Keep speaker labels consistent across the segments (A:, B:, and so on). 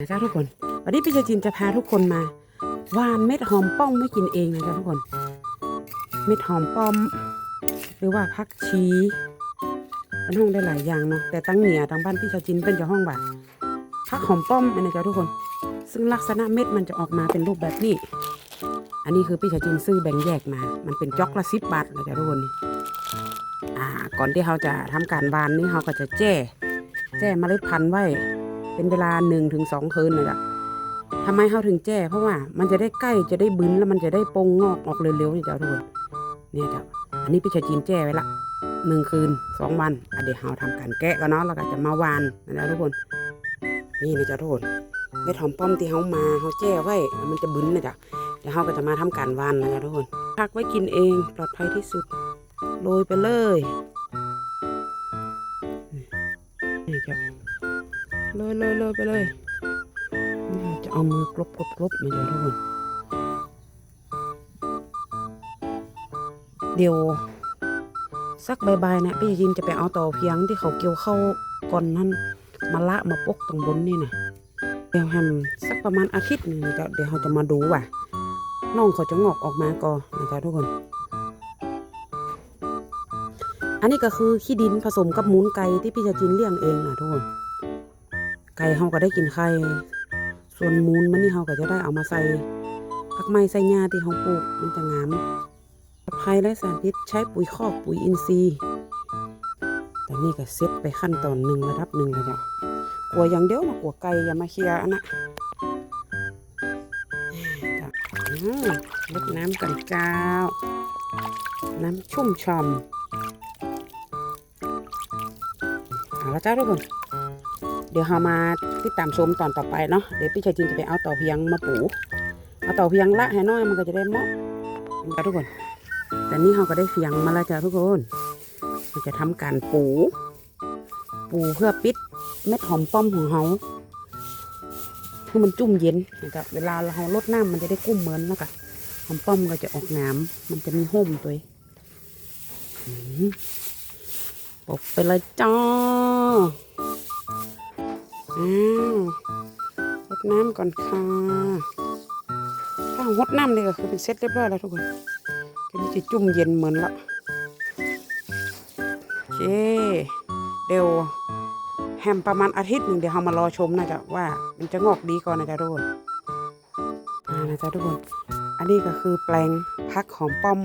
A: นะจ๊ะทุกคน วันนี้พี่ชาจินจะพาทุกคนมาวานเม็ดหอมป้อมไม่กินเองนะจ๊ะทุกคน เม็ดหอมป้อม หรือว่าพักชีเป็นห้องได้หลายอย่างเนาะแต่ตั้งเหนียตั้งบ้านพี่ชาจินเป็นจะห้องว่าพักหอมป้อมนะจ๊ะทุกคน ซึ่งลักษณะเม็ดมันจะออกมาเป็นรูปแบบนี้ อันนี้คือพี่ชาจินซื้อแบ่งแยกมา มันเป็นจ็อกละสิบบาทนะจ๊ะทุกคนอ่าก่อนที่เขาจะทำการวานนี่เขาก็จะแจ้แจ้เมล็ดพันธุ์ไว้ เป็นเวลาหนึ่งถึงสองคืนเลยอะทำไมเขาถึงแจ้ เพราะว่ามันจะได้ใกล้จะได้บึนแล้วมันจะได้ปงงอกออกเร็วๆนี่จ้าทุกคนเนี่ยจ้าอันนี้พี่ชายจีนแจ้ไว้ละหนึ่งคืนสองวันอเดี๋ยวเราทำการแกะกันเนาะแล้วก็จะมาวานนะจ๊ะทุกคน นี่นะจ๊ะทุกคนเม็ดหอมป้อมที่เขามาเขาแจ้ไว้ มันจะบึนนะจ๊ะเดี๋ยวเขาก็จะมาทำการวานนะจ๊ะทุกคนพักไว้กินเองปลอดภัยที่สุดโรยไปเลยนี่จ้ะ เลยเลยเลยไปเลยจะเอามือกลบกลบกลบมาเดี๋ยทุกคนเดี๋ยวสักบายๆนะพี่ยินจะไปเอาต่อเพียงที่เขาเกี่ยวเข้าก่อนนั้นมาละมาปกตรงบนนี่นะเดี๋ยวแฮมสักประมาณอาทิตย์หนึ่งก็เดี๋ยวเราจะมาดูว่าน้องเขาจะงอกออกมาก่อนนะจ๊ะทุกคน อันนี้ก็คือขี้ดินผสมกับมูลไก่ที่พี่จะจินเลี้ยงเองนะทุกคน ไก่เฮาก็ได้กินไข่ ส่วนมูลมันนี่เฮาก็จะได้เอามาใส่ผักไม้ใส่หญ้าที่เฮาปลูกมันจะงามปลอดภัยและสารพิษใช้ปุ๋ยคอกปุ๋ยอินทรีย์แต่นี่ก็เซตไปขั้นตอนหนึ่งระดับหนึ่งแล้วจ้ะกลัวอย่างเดียวนะกลัวไก่อย่ามาเคลียร์อันนะจ้ะลดน้ำกันเจ้าน้ำชุ่มฉ่ำเอาละจ้าทุกคน เดี๋ยวเรามาติดตามชมตอนต่อไปเนาะเดี๋ยวพี่ชายจินจะไปเอาต่อเพียงมาปูเอาต่อเพียงละให้น้อยมันก็จะได้เหมาะจ้าทุกคนแต่นี่เราก็ได้เฟียงมาแล้วจ้าทุกคนเราจะทำการปู ปูเพื่อปิดเม็ดหอมป้อมของเราให้มันจุ่มเย็นนะครับเวลาเราลดน้ำมันจะได้กุ้มเหมือนแล้วกันหอมป้อมก็จะออกน้ำมันจะมีห่มตัวเองอืมปบไปเลยจ้า อ้าวรดน้ำก่อนค่ะถ้ารดน้ำเลยก็คือเป็นเซ็ตเรียบร้อยแล้วทุกคนก็นี่จะจุ่มเย็นเหมือนละโอเคเดี๋ยวแฮมประมาณอาทิตย์หนึ่งเดี๋ยวเรามารอชมนะจ๊ะว่ามันจะงอกดีก่อนนะจ๊ะทุกคนอ่านะจ๊ะทุกคน อันนี้ก็คือแปลงพักหอมป้อม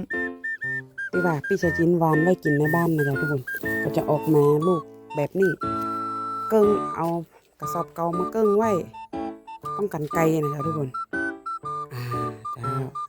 A: ที่ว่าพี่ชายจินวานไว้กินในบ้านนะจ๊ะทุกคน ก็จะออกมาลูกแบบนี้เกิ้งเอา ระสอบเก่ามาเกิ้งไว้ ป้องกันไกลนะคะทุกคน อ่าจ้า